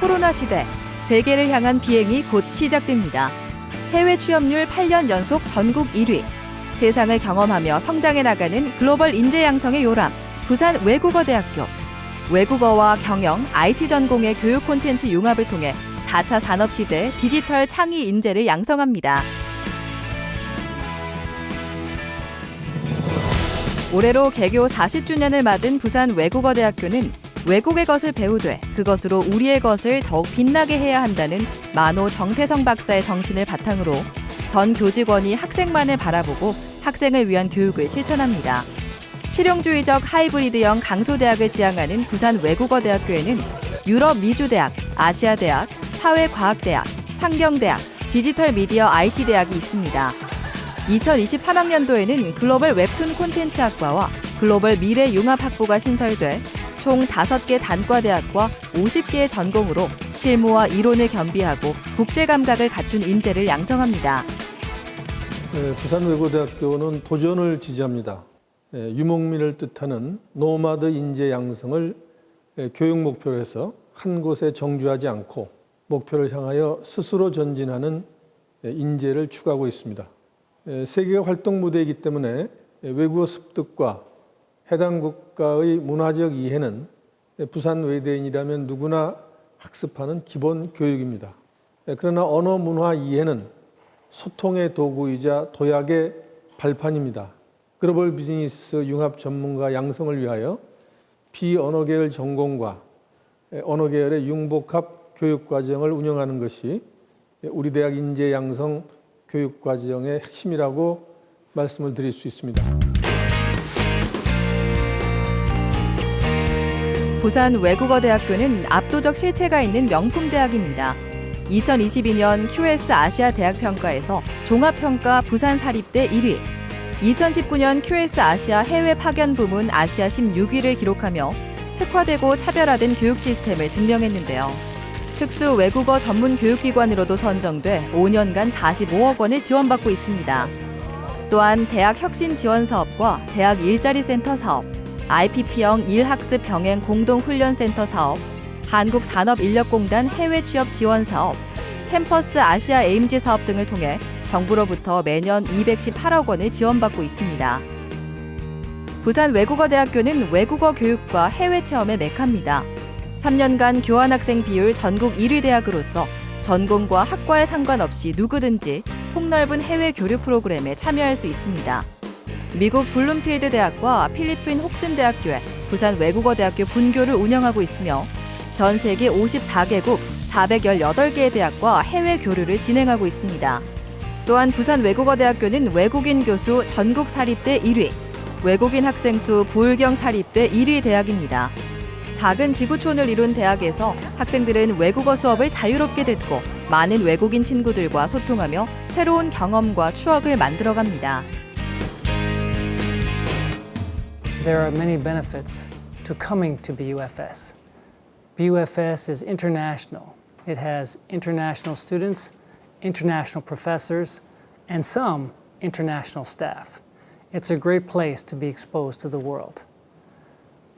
코로나 시대 세계를 향한 비행이 곧 시작됩니다. 해외 취업률 8년 연속 전국 1위. 세상을 경험하며 성장해 나가는 글로벌 인재 양성의 요람 부산 외국어대학교. 외국어와 경영, IT 전공의 교육 콘텐츠 융합을 통해 4차 산업 시대 디지털 창의 인재를 양성합니다. 올해로 개교 40주년을 맞은 부산 외국어대학교는 외국의 것을 배우되 그것으로 우리의 것을 더욱 빛나게 해야 한다는 만호 정태성 박사의 정신을 바탕으로 전 교직원이 학생만을 바라보고 학생을 위한 교육을 실천합니다. 실용주의적 하이브리드형 강소대학을 지향하는 부산 외국어대학교에는 유럽 미주대학, 아시아대학, 사회과학대학, 상경대학, 디지털 미디어 IT 대학이 있습니다. 2023학년도에는 글로벌 웹툰 콘텐츠 학과와 글로벌 미래 융합 학부가 신설돼 총 5개 단과대학과 50개의 전공으로 실무와 이론을 겸비하고 국제 감각을 갖춘 인재를 양성합니다. 네, 부산외고대학교는 도전을 지지합니다. 예, 유목민을 뜻하는 노마드 인재 양성을 예, 교육 목표로 해서 한 곳에 정주하지 않고 목표를 향하여 스스로 전진하는 예, 인재를 추구하고 있습니다. 예, 세계가 활동 무대이기 때문에 예, 외국어 습득과 해당 국가의 문화적 이해는 예, 부산 외대인이라면 누구나 학습하는 기본 교육입니다. 예, 그러나 언어 문화 이해는 소통의 도구이자 도약의 발판입니다. 글로벌 비즈니스 융합 전문가 양성을 위하여 비언어 계열 전공과 언어 계열의 융복합 교육 과정을 운영하는 것이 우리 대학 인재 양성 교육 과정의 핵심이라고 말씀을 드릴 수 있습니다. 부산 외국어대학교는 압도적 실체가 있는 명품 대학입니다. 2022년 QS 아시아 대학 평가에서 종합평가 부산 사립대 1위, 2019년 QS 아시아 해외 파견 부문 아시아 16위를 기록하며 특화되고 차별화된 교육 시스템을 증명했는데요. 특수 외국어 전문 교육기관으로도 선정돼 5년간 45억 원을 지원받고 있습니다. 또한 대학 혁신 지원 사업과 대학 일자리 센터 사업, IPP형 일학습 병행 공동 훈련 센터 사업, 한국산업인력공단 해외 취업 지원 사업, 캠퍼스 아시아 에임즈 사업 등을 통해 정부로부터 매년 218억 원을 지원받고 있습니다. 부산 외국어대학교는 외국어 교육과 해외 체험의 메카입니다. 3년간 교환학생 비율 전국 1위 대학으로서 전공과 학과에 상관없이 누구든지 폭넓은 해외 교류 프로그램에 참여할 수 있습니다. 미국 블룸필드 대학과 필리핀 홉슨 대학교에 부산 외국어 대학교 분교를 운영하고 있으며 전 세계 54개국 418개의 대학과 해외 교류를 진행하고 있습니다. 또한 부산 외국어대학교는 외국인 교수 전국 사립대 1위, 외국인 학생 수 부울경 사립대 1위 대학입니다. 작은 지구촌을 이룬 대학에서 학생들은 외국어 수업을 자유롭게 듣고 많은 외국인 친구들과 소통하며 새로운 경험과 추억을 만들어갑니다. There are many benefits to coming to BUFS. BUFS is international. It has international students, international professors, and some international staff. It's a great place to be exposed to the world.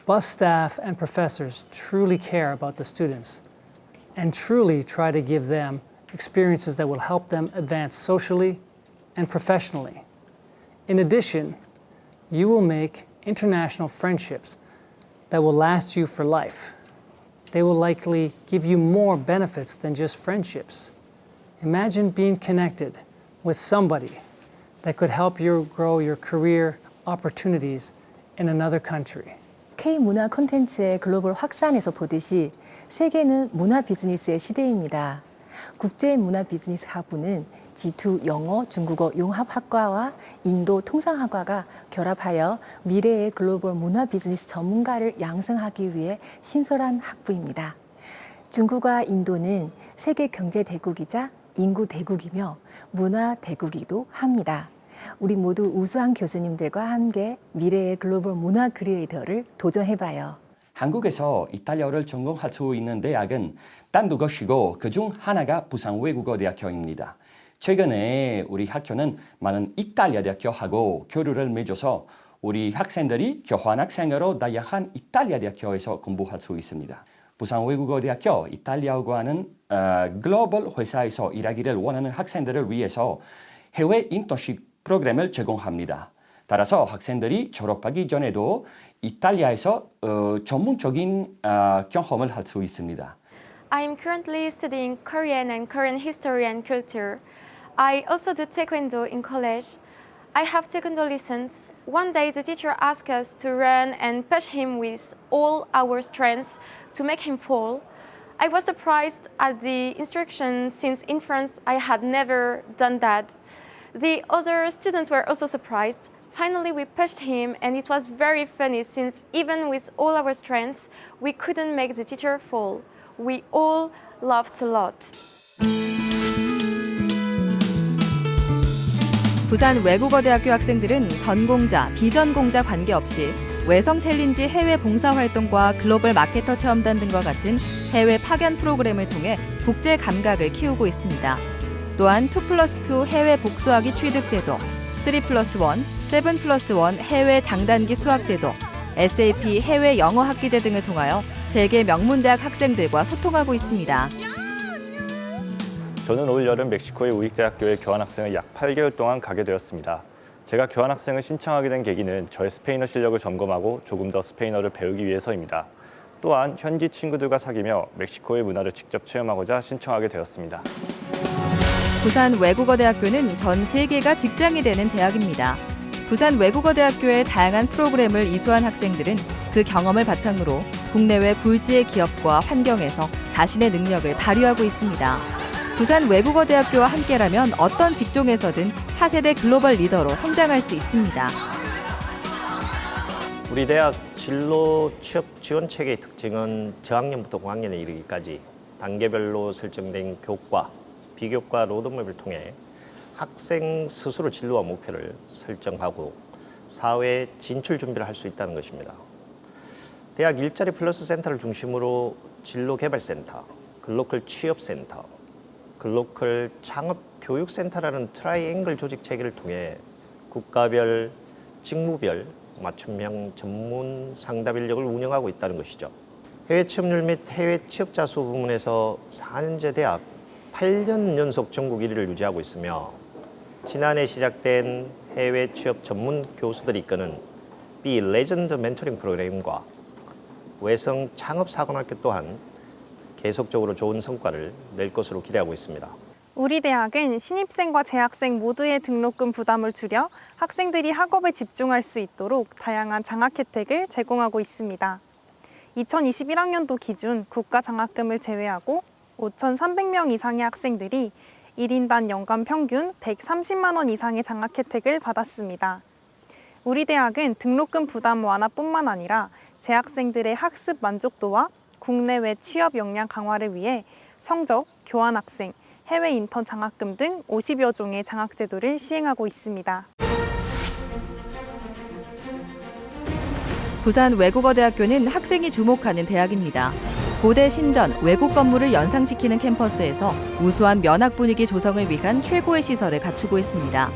Bus staff and professors truly care about the students and truly try to give them experiences that will help them advance socially and professionally. In addition, you will make international friendships that will last you for life. They will likely give you more benefits than just friendships. Imagine being connected with somebody that could help you grow your career opportunities in another country. K 문화 콘텐츠의 글로벌 확산에서 보듯이 세계는 문화 비즈니스의 시대입니다. 국제 문화 비즈니스 학부는 G2 영어, 중국어 융합학과와 인도 통상학과가 결합하여 미래의 글로벌 문화 비즈니스 전문가를 양성하기 위해 신설한 학부입니다. 중국과 인도는 세계 경제 대국이자 인구 대국이며 문화 대국이기도 합니다. 우리 모두 우수한 교수님들과 함께 미래의 글로벌 문화 크리에이터를 도전해봐요. 한국에서 이탈리아어를 전공할 수 있는 대학은 딴 것이고 그중 하나가 부산 외국어대학교입니다. 최근에 우리 학교는 많은 이탈리아 대학교하고 교류를 맺어서 우리 학생들이 교환 학생으로 다양한 이탈리아 대학교에서 공부할 수 있습니다. 부산 외국어대학교 이탈리아어고 하는 어, 글로벌 회사에서 일하기를 원하는 학생들을 위해서 해외 인턴십 프로그램을 제공합니다. 따라서 학생들이 졸업하기 전에도 이탈리아에서 어, 전문적인 어, 경험을 할 수 있습니다. I'm currently studying Korean and Korean history and culture. I also do taekwondo in college. I have taekwondo lessons. One day the teacher asked us to run and push him with all our strength to make him fall. I was surprised at the instruction since in France I had never done that. The other students were also surprised. Finally, we pushed him, and it was very funny since even with all our strengths, we couldn't make the teacher fall. We all laughed a lot. 부산 외국어대학교 학생들은 전공자, 비전공자 관계없이 외성 챌린지 해외 봉사활동과 글로벌 마케터 체험단 등과 같은 해외 파견 프로그램을 통해 국제 감각을 키우고 있습니다. 또한 2 플러스 2 해외 복수학위 취득 제도, 3 플러스 1, 7 플러스 1 해외 장단기 수학 제도, SAP 해외 영어 학기제 등을 통하여 세계 명문대학 학생들과 소통하고 있습니다. 저는 올 여름 멕시코의 우익대학교에 교환학생을 약 8개월 동안 가게 되었습니다. 제가 교환학생을 신청하게 된 계기는 저의 스페인어 실력을 점검하고 조금 더 스페인어를 배우기 위해서입니다. 또한 현지 친구들과 사귀며 멕시코의 문화를 직접 체험하고자 신청하게 되었습니다. 부산 외국어대학교는 전 세계가 직장이 되는 대학입니다. 부산 외국어대학교의 다양한 프로그램을 이수한 학생들은 그 경험을 바탕으로 국내외 굴지의 기업과 환경에서 자신의 능력을 발휘하고 있습니다. 부산 외국어대학교와 함께라면 어떤 직종에서든 차세대 글로벌 리더로 성장할 수 있습니다. 우리 대학 진로 취업 지원 체계의 특징은 저학년부터 고학년에 이르기까지 단계별로 설정된 교과, 비교과 로드맵을 통해 학생 스스로 진로와 목표를 설정하고 사회 진출 준비를 할 수 있다는 것입니다. 대학 일자리 플러스 센터를 중심으로 진로 개발 센터, 글로컬 취업 센터, 글로컬 창업 교육 센터라는 트라이앵글 조직 체계를 통해 국가별, 직무별 맞춤형 전문 상담 인력을 운영하고 있다는 것이죠. 해외 취업률 및 해외 취업자 수 부문에서 4년제 대학 8년 연속 전국 1위를 유지하고 있으며 지난해 시작된 해외 취업 전문 교수들이 이끄는 B 레전드 멘토링 프로그램과 외성 창업사관학교 또한 계속적으로 좋은 성과를 낼 것으로 기대하고 있습니다. 우리 대학은 신입생과 재학생 모두의 등록금 부담을 줄여 학생들이 학업에 집중할 수 있도록 다양한 장학 혜택을 제공하고 있습니다. 2021학년도 기준 국가 장학금을 제외하고 5,300명 이상의 학생들이 1인당 연간 평균 130만 원 이상의 장학 혜택을 받았습니다. 우리 대학은 등록금 부담 완화뿐만 아니라 재학생들의 학습 만족도와 국내외 취업 역량 강화를 위해 성적, 교환학생, 해외 인턴 장학금 등 50여 종의 장학 제도를 시행하고 있습니다. 부산 외국어대학교는 학생이 주목하는 대학입니다. 고대 신전 외국 건물을 연상시키는 캠퍼스에서 우수한 면학 분위기 조성을 위한 최고의 시설을 갖추고 있습니다.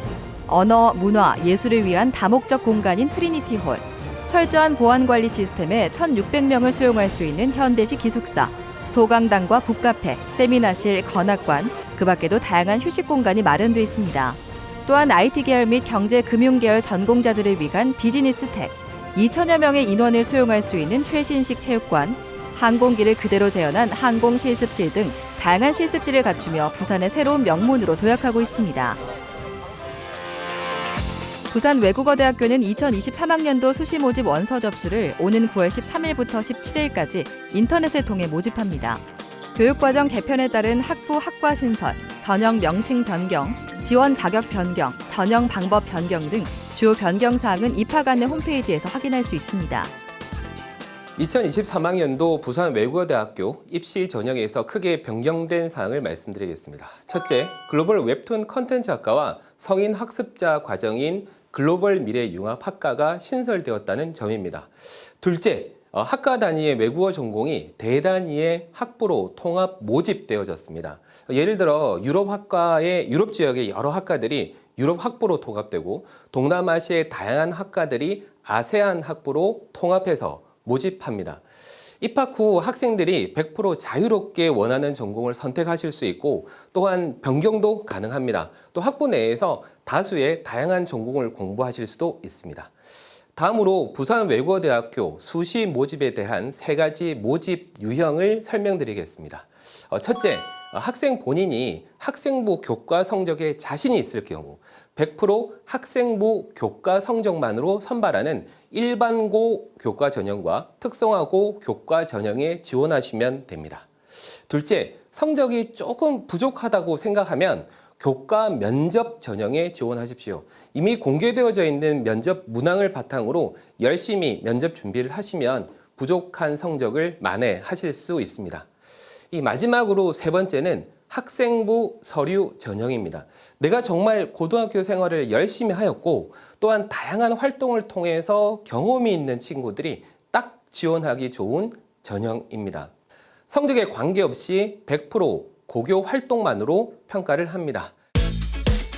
언어, 문화, 예술을 위한 다목적 공간인 트리니티 홀, 철저한 보안 관리 시스템에 1,600명을 수용할 수 있는 현대식 기숙사, 소강당과 북카페, 세미나실, 건학관, 그 밖에도 다양한 휴식 공간이 마련돼 있습니다. 또한 IT 계열 및 경제 금융 계열 전공자들을 위한 비즈니스 텍, 2천여 명의 인원을 수용할 수 있는 최신식 체육관, 항공기를 그대로 재현한 항공 실습실 등 다양한 실습실을 갖추며 부산의 새로운 명문으로 도약하고 있습니다. 부산 외국어대학교는 2023학년도 수시 모집 원서 접수를 오는 9월 13일부터 17일까지 인터넷을 통해 모집합니다. 교육과정 개편에 따른 학부 학과 신설, 전형 명칭 변경, 지원 자격 변경, 전형 방법 변경 등 주요 변경 사항은 입학 안내 홈페이지에서 확인할 수 있습니다. 2023학년도 부산 외국어대학교 입시 전형에서 크게 변경된 사항을 말씀드리겠습니다. 첫째, 글로벌 웹툰 컨텐츠 학과와 성인 학습자 과정인 글로벌 미래 융합 학과가 신설되었다는 점입니다. 둘째, 어, 학과 단위의 외국어 전공이 대단위의 학부로 통합 모집되어졌습니다. 예를 들어 유럽 학과의 유럽 지역의 여러 학과들이 유럽 학부로 통합되고 동남아시아의 다양한 학과들이 아세안 학부로 통합해서 모집합니다. 입학 후 학생들이 100% 자유롭게 원하는 전공을 선택하실 수 있고 또한 변경도 가능합니다. 또 학부 내에서 다수의 다양한 전공을 공부하실 수도 있습니다. 다음으로 부산외국어대학교 수시 모집에 대한 세 가지 모집 유형을 설명드리겠습니다. 어, 첫째, 어, 학생 본인이 학생부 교과 성적에 자신이 있을 경우 100% 학생부 교과 성적만으로 선발하는 일반고 교과 전형과 특성화고 교과 전형에 지원하시면 됩니다. 둘째, 성적이 조금 부족하다고 생각하면 교과 면접 전형에 지원하십시오. 이미 공개되어져 있는 면접 문항을 바탕으로 열심히 면접 준비를 하시면 부족한 성적을 만회하실 수 있습니다. 이 마지막으로 세 번째는 학생부 서류 전형입니다. 내가 정말 고등학교 생활을 열심히 하였고 또한 다양한 활동을 통해서 경험이 있는 친구들이 딱 지원하기 좋은 전형입니다. 성적에 관계없이 100% 고교 활동만으로 평가를 합니다.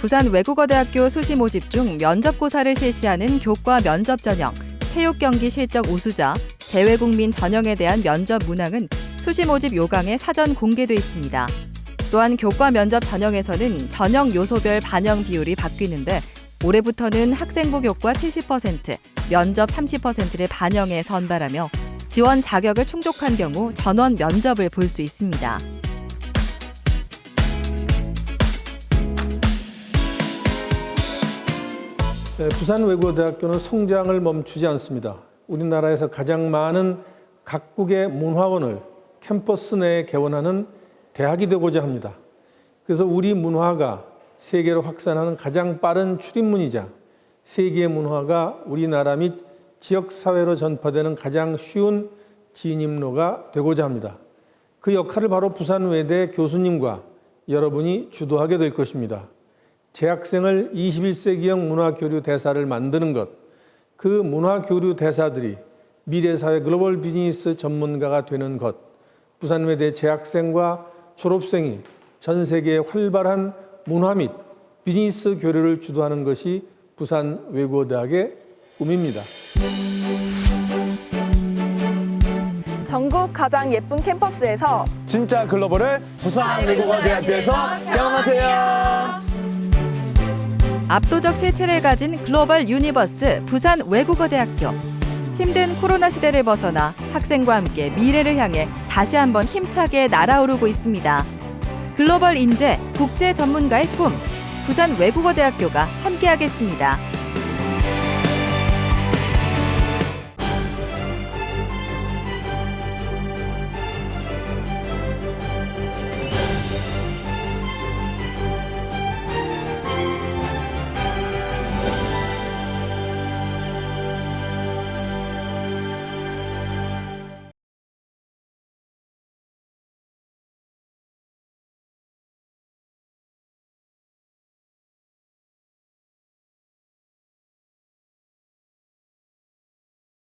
부산 외국어대학교 수시 모집 중 면접고사를 실시하는 교과 면접 전형, 체육 경기 실적 우수자, 재외국민 전형에 대한 면접 문항은 수시 모집 요강에 사전 공개돼 있습니다. 또한 교과 면접 전형에서는 전형 요소별 반영 비율이 바뀌는데 올해부터는 학생부 교과 70%, 면접 30%를 반영해 선발하며 지원 자격을 충족한 경우 전원 면접을 볼 수 있습니다. 네, 부산외국어대학교는 성장을 멈추지 않습니다. 우리나라에서 가장 많은 각국의 문화원을 캠퍼스 내에 개원하는 대학이 되고자 합니다. 그래서 우리 문화가 세계로 확산하는 가장 빠른 출입문이자 세계 문화가 우리나라 및 지역 사회로 전파되는 가장 쉬운 진입로가 되고자 합니다. 그 역할을 바로 부산외대 교수님과 여러분이 주도하게 될 것입니다. 재학생을 21세기형 문화교류 대사를 만드는 것, 그 문화교류 대사들이 미래사회 글로벌 비즈니스 전문가가 되는 것, 부산외대 재학생과 졸업생이 전 세계의 활발한 문화 및 비즈니스 교류를 주도하는 것이 부산외국어대학의 꿈입니다. 전국 가장 예쁜 캠퍼스에서 진짜 글로벌을 부산 외국어대학교에서 경험하세요. 압도적 실체를 가진 글로벌 유니버스 부산 외국어대학교. 힘든 코로나 시대를 벗어나 학생과 함께 미래를 향해 다시 한번 힘차게 날아오르고 있습니다. 글로벌 인재, 국제 전문가의 꿈. 부산 외국어대학교가 함께하겠습니다.